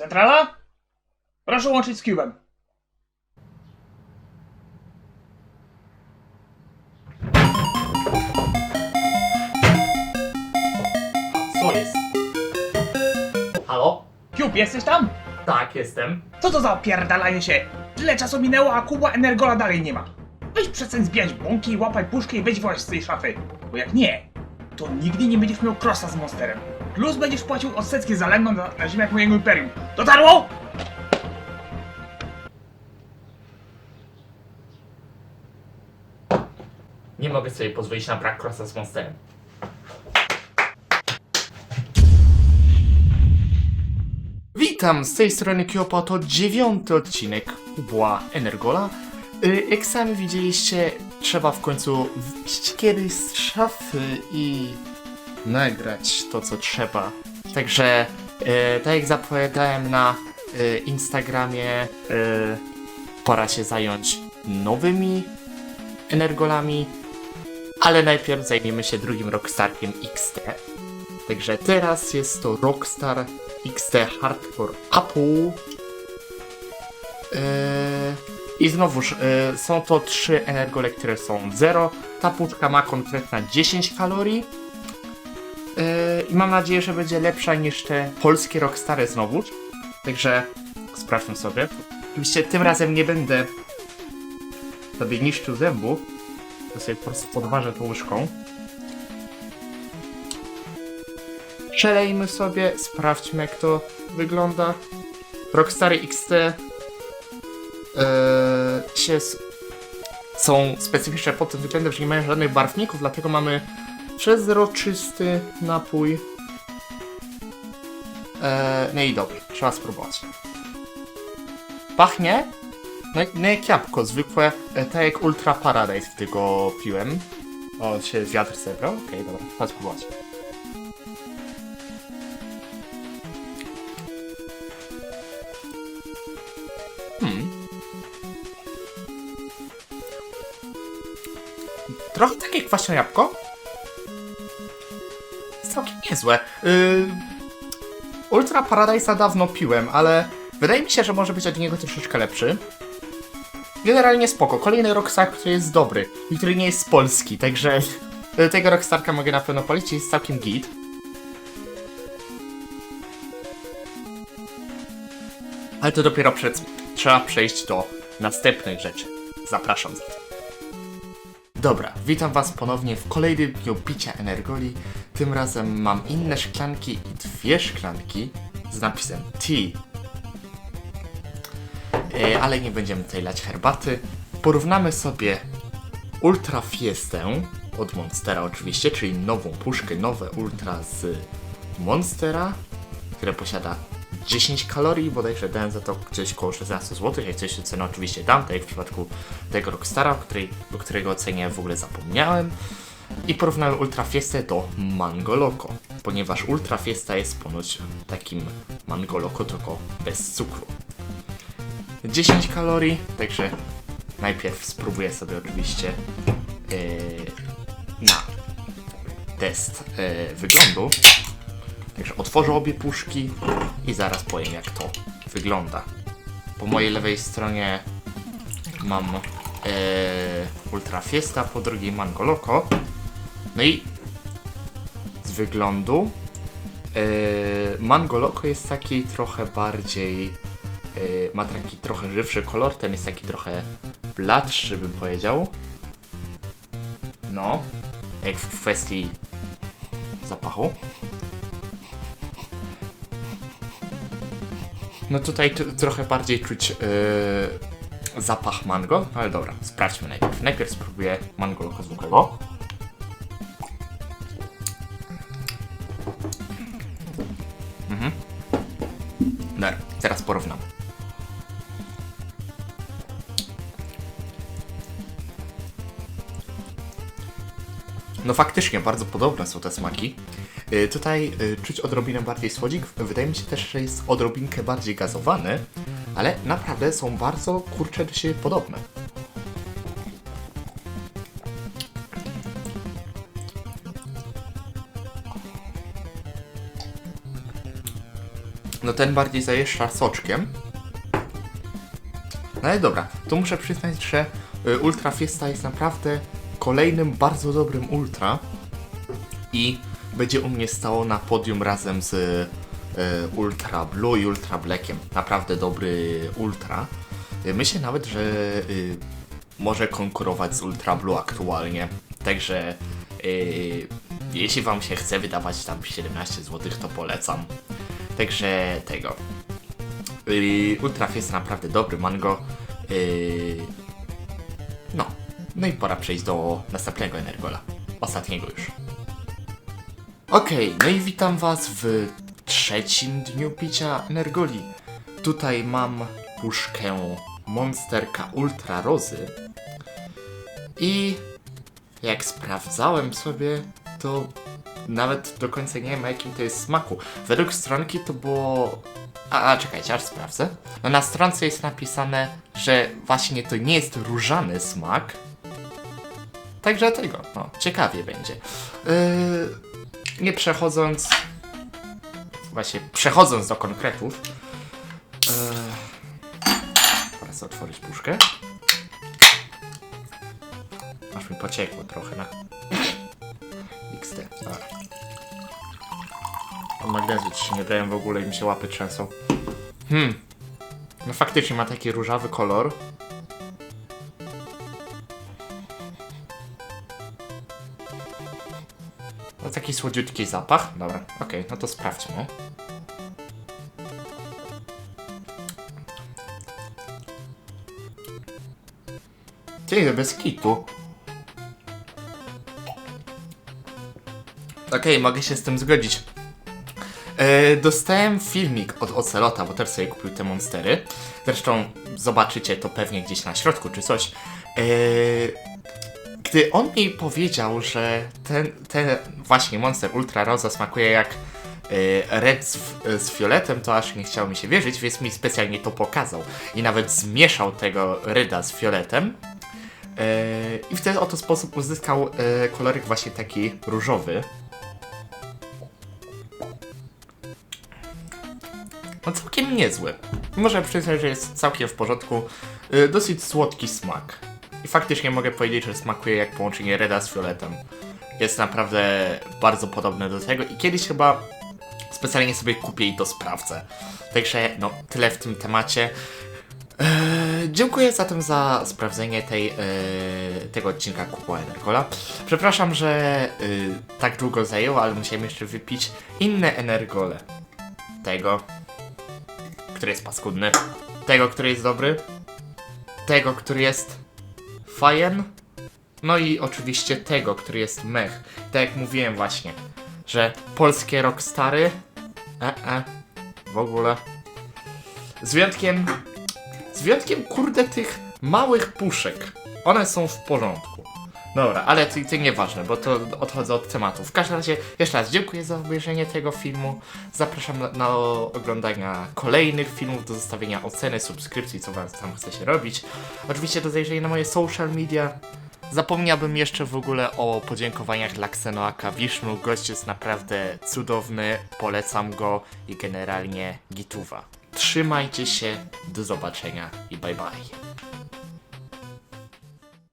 Centrala? Proszę łączyć z Cubem. Co jest? Halo? Cube, jesteś tam? Tak, jestem. Co to za opierdalanie się? Tyle czasu minęło, a Kuba Energola dalej nie ma. Weź przestań zbijać bąki, łapaj puszkę i weź właśnie z tej szafy. Bo jak nie, to nigdy nie będziesz miał crossa z Monsterem. Plus będziesz płacił odsetki za Lennon na, na ziemiach mojego imperium. Dotarło? Nie mogę sobie pozwolić na brak crossa z Monsterem. Witam, z tej strony Kyopo, to dziewiąty odcinek Kubła Energola. Y, Jak sami widzieliście, trzeba w końcu wyjść kiedyś z szafy i nagrać to, co trzeba. Także, y, tak jak zapowiadałem na y, Instagramie, y, pora się zająć nowymi energolami, ale najpierw zajmiemy się drugim Rockstarkiem XT. Także teraz jest to Rockstar XT Hardcore Apple. I znowuż, e, są to trzy energole, które są 0. Ta puszka ma konkretna 10 kalorii. I mam nadzieję, że będzie lepsza niż te polskie Rockstary znowuż. Także sprawdźmy sobie. Oczywiście tym razem nie będę sobie niszczył zębów, to sobie po prostu podważę tą łyżką. Przelejmy sobie, sprawdźmy jak to wygląda. Rockstar XT yy, się s- są specyficzne pod tym względem, że nie mają żadnych barwników, dlatego mamy przezroczysty napój. Eee, no i dobry, trzeba spróbować. Pachnie no, no jak jabłko, zwykłe, e, tak jak Ultra Paradise, gdy go piłem. O, się wiatr zebrał? Okej, dobra, chodź spróbować. Hmm. Trochę takie kwaśne jabłko. Niezłe. Yy, Ultra Paradise'a dawno piłem, ale wydaje mi się, że może być od niego troszeczkę lepszy. Generalnie spoko. Kolejny Rockstar, który jest dobry i który nie jest z Polski, także e, tego Rockstarka mogę na pewno policzyć, jest całkiem git. Ale to dopiero przed... trzeba przejść do następnych rzeczy. Zapraszam. Dobra, witam was ponownie w kolejnym dniu picia Energoli. Tym razem mam inne szklanki i dwie szklanki z napisem Tea ale nie będziemy tutaj lać herbaty. Porównamy sobie Ultra Fiestę od Monstera oczywiście, czyli nową puszkę, nowe Ultra z Monstera, które posiada 10 kalorii, bodajże dałem za to gdzieś koło 16 zł, jak coś cenę oczywiście dam, tak jak w przypadku tego Rockstara, której, o którego cenie w ogóle zapomniałem. I porównamy Ultra Fiestę do Mango Loco, ponieważ Ultra Fiesta jest ponoć takim Mango Loco, tylko bez cukru. 10 kalorii, także najpierw spróbuję sobie oczywiście yy, na test yy, wyglądu. Także otworzę obie puszki i zaraz powiem jak to wygląda. Po mojej lewej stronie mam yy, Ultra Fiesta, po drugiej Mango Loco. No i z wyglądu yy, Mango Loco jest taki trochę bardziej yy, ma taki trochę żywszy kolor, ten jest taki trochę bladszy bym powiedział. No, jak w kwestii zapachu. No tutaj trochę bardziej czuć yy, zapach mango, ale dobra, sprawdźmy najpierw. Najpierw spróbuję mango loco zwykłego. No faktycznie, bardzo podobne są te smaki. Y, Tutaj y, czuć odrobinę bardziej słodzik. Wydaje mi się też, że jest odrobinkę bardziej gazowany, ale naprawdę są bardzo kurcze do siebie podobne. No ten bardziej zajeżdża soczkiem. No ale dobra, to muszę przyznać, że y, Ultra Fiesta jest naprawdę kolejnym bardzo dobrym Ultra i będzie u mnie stało na podium razem z y, Ultra Blue i Ultra Blackiem. Naprawdę dobry Ultra. Y, Myślę nawet, że y, może konkurować z Ultra Blue aktualnie. Także y, jeśli Wam się chce wydawać tam 17 zł, to polecam. Także tego. Ultraf jest naprawdę dobry mango. No. I pora przejść do następnego Energola. Ostatniego już. Okej, no i witam Was w trzecim dniu picia Energoli. Tutaj mam puszkę Monsterka Ultra Rozy. I jak sprawdzałem sobie, to nawet do końca nie wiem, jakim to jest smaku. Według stronki to było. A, a czekajcie, aż sprawdzę. No na stronce jest napisane, że właśnie to nie jest różany smak. Także tego, no, ciekawie będzie. Yy, nie przechodząc. Właśnie, przechodząc do konkretów. Yy, teraz otworzyć puszkę. Aż mi pociekło trochę na XD. Dobra. O magnezy ci się nie dają w ogóle i mi się łapy trzęsą. Hmm. No faktycznie ma taki różowy kolor. Taki słodziutki zapach. Dobra, okej, no to sprawdźmy. Ty, bez kitu. Okej, mogę się z tym zgodzić. E, dostałem filmik od Ocelota, bo też sobie kupił te monstery. Zresztą zobaczycie to pewnie gdzieś na środku czy coś. E, gdy on mi powiedział, że ten, ten właśnie monster Ultra Rosa smakuje jak e, red z, z fioletem, to aż nie chciało mi się wierzyć, więc mi specjalnie to pokazał. I nawet zmieszał tego reda z fioletem. E, I w ten oto sposób uzyskał e, koloryk właśnie taki różowy. No całkiem niezły. Muszę przyznać, że jest całkiem w porządku. Y, dosyć słodki smak. I faktycznie mogę powiedzieć, że smakuje jak połączenie Reda z Fioletem. Jest naprawdę bardzo podobne do tego i kiedyś chyba specjalnie sobie kupię i to sprawdzę. Także no, tyle w tym temacie. Eee, dziękuję zatem za sprawdzenie tej, eee, tego odcinka Kupo Energola. Przepraszam, że y, tak długo zajęło, ale musiałem jeszcze wypić inne Energole. Tego, który jest paskudny, tego, który jest dobry, tego, który jest fajen, no i oczywiście tego, który jest mech. Tak jak mówiłem właśnie, że polskie rockstary, e, e, w ogóle. Z wyjątkiem, z wyjątkiem kurde tych małych puszek. One są w porządku. Dobra, ale to, to nieważne, bo to odchodzę od tematu. W każdym razie, jeszcze raz dziękuję za obejrzenie tego filmu. Zapraszam na, na oglądania kolejnych filmów, do zostawienia oceny, subskrypcji, co wam tam chce się robić. Oczywiście do zajrzenia na moje social media. Zapomniałbym jeszcze w ogóle o podziękowaniach dla Xenoaka Wisznu. Gość jest naprawdę cudowny, polecam go i generalnie gituwa. Trzymajcie się, do zobaczenia i bye bye.